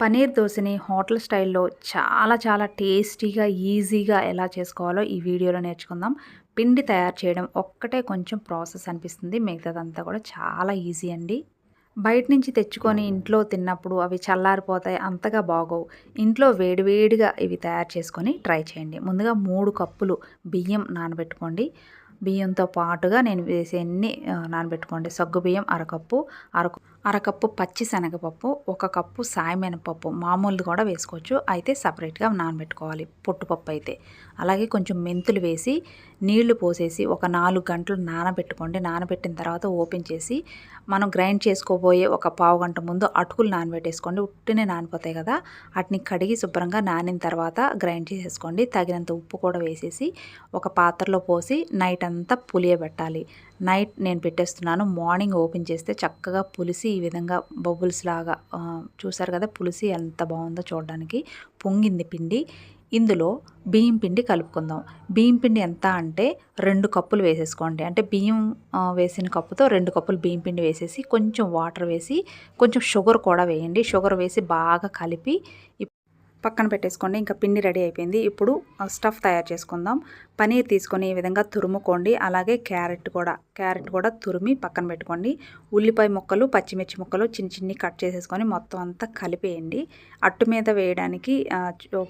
పనీర్ దోశని హోటల్ స్టైల్లో చాలా చాలా టేస్టీగా ఈజీగా ఎలా చేసుకోవాలో ఈ వీడియోలో నేర్చుకుందాం. పిండి తయారు చేయడం ఒక్కటే కొంచెం ప్రాసెస్ అనిపిస్తుంది. మిగతాదంతా కూడా చాలా ఈజీ అండి. బయట నుంచి తెచ్చుకొని ఇంట్లో తిన్నప్పుడు అవి చల్లారిపోతాయి అంతగా బాగోవు. ఇంట్లో వేడివేడిగా ఇవి తయారు చేసుకొని ట్రై చేయండి. ముందుగా మూడు కప్పులు బియ్యం నానబెట్టుకోండి. బియ్యంతో పాటుగా నేను వేసే అన్ని నానబెట్టుకోండి. సగ్గు బియ్యం అరకప్పు అరకు అరకప్పు పచ్చి శనగపప్పు ఒక కప్పు సాయమినపప్పు మామూలుది కూడా వేసుకోవచ్చు. అయితే సపరేట్గా నానబెట్టుకోవాలి. పొట్టుపప్పు అయితే. అలాగే కొంచెం మెంతులు వేసి నీళ్ళు పోసేసి ఒక నాలుగు గంటలు నానబెట్టుకోండి. నానబెట్టిన తర్వాత ఓపెన్ చేసి మనం గ్రైండ్ చేసుకోబోయే ఒక పావు గంట ముందు అటుకులు నానబెట్టేసుకోండి. ఉట్టినే నానిపోతాయి కదా. వాటిని కడిగి శుభ్రంగా నానిన తర్వాత గ్రైండ్ చేసేసుకోండి. తగినంత ఉప్పు కూడా వేసేసి ఒక పాత్రలో పోసి నైట్ అంతా పులియబెట్టాలి. నైట్ నేను పెట్టేస్తున్నాను. మార్నింగ్ ఓపెన్ చేస్తే చక్కగా పులిసి ఈ విధంగా బబుల్స్ లాగా చూసారు కదా పులిసి ఎంత బాగుందో చూడడానికి. పొంగింది పిండి. ఇందులో బియ్యం పిండి కలుపుకుందాం. బియ్యం పిండి ఎంత అంటే రెండు కప్పులు వేసేసుకోండి. అంటే బియ్యం వేసిన కప్పుతో రెండు కప్పులు బియ్యం పిండి వేసేసి కొంచెం వాటర్ వేసి కొంచెం షుగర్ కూడా వేయండి. షుగర్ వేసి బాగా కలిపి పక్కన పెట్టేసుకోండి. ఇంకా పిండి రెడీ అయిపోయింది. ఇప్పుడు స్టఫ్ తయారు చేసుకుందాం. పనీర్ తీసుకొని ఈ విధంగా తురుముకోండి. అలాగే క్యారెట్ కూడా. క్యారెట్ కూడా తురిమి పక్కన పెట్టుకోండి. ఉల్లిపాయ ముక్కలు పచ్చిమిర్చి ముక్కలు చిన్న చిన్ని కట్ చేసేసుకొని మొత్తం అంతా కలిపేయండి. అట్టు మీద వేయడానికి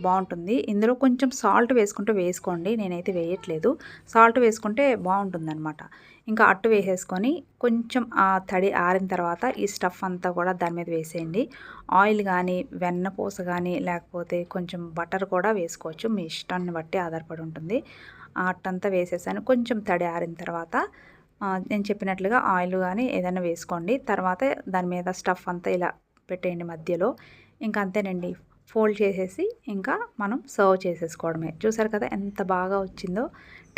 బాగుంటుంది. ఇందులో కొంచెం సాల్ట్ వేసుకుంటే వేసుకోండి. నేనైతే వేయట్లేదు. సాల్ట్ వేసుకుంటే బాగుంటుంది అనమాట ఇంకా అట్టు వేసేసుకొని కొంచెం ఆ తడి ఆరిన తర్వాత ఈ స్టఫ్ అంతా కూడా దాని మీద వేసేయండి. ఆయిల్ కానీ వెన్నపూస కానీ లేకపోతే కొంచెం బటర్ కూడా వేసుకోవచ్చు. మీ ఇష్టాన్ని బట్టి ఆధారపడి ఉంటుంది. అట్టంతా వేసేసాను. కొంచెం తడి ఆరిన తర్వాత నేను చెప్పినట్లుగా ఆయిల్ కానీ ఏదైనా వేసుకోండి. తర్వాత దాని మీద స్టఫ్ అంతా ఇలా పెట్టేయండి మధ్యలో. ఇంకా అంతేనండి. ఫోల్డ్ చేసేసి ఇంకా మనం సర్వ్ చేసేసుకోవడమే. చూసారు కదా ఎంత బాగా వచ్చిందో.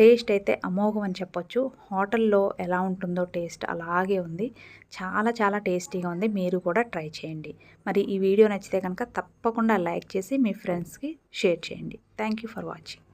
టేస్ట్ అయితే అమోఘం అని చెప్పొచ్చు. హోటల్లో ఎలా ఉంటుందో టేస్ట్ అలాగే ఉంది. చాలా చాలా టేస్టీగా ఉంది. మీరు కూడా ట్రై చేయండి. మరి ఈ వీడియో నచ్చితే కనుక తప్పకుండా లైక్ చేసి మీ ఫ్రెండ్స్కి షేర్ చేయండి. Thank you for watching.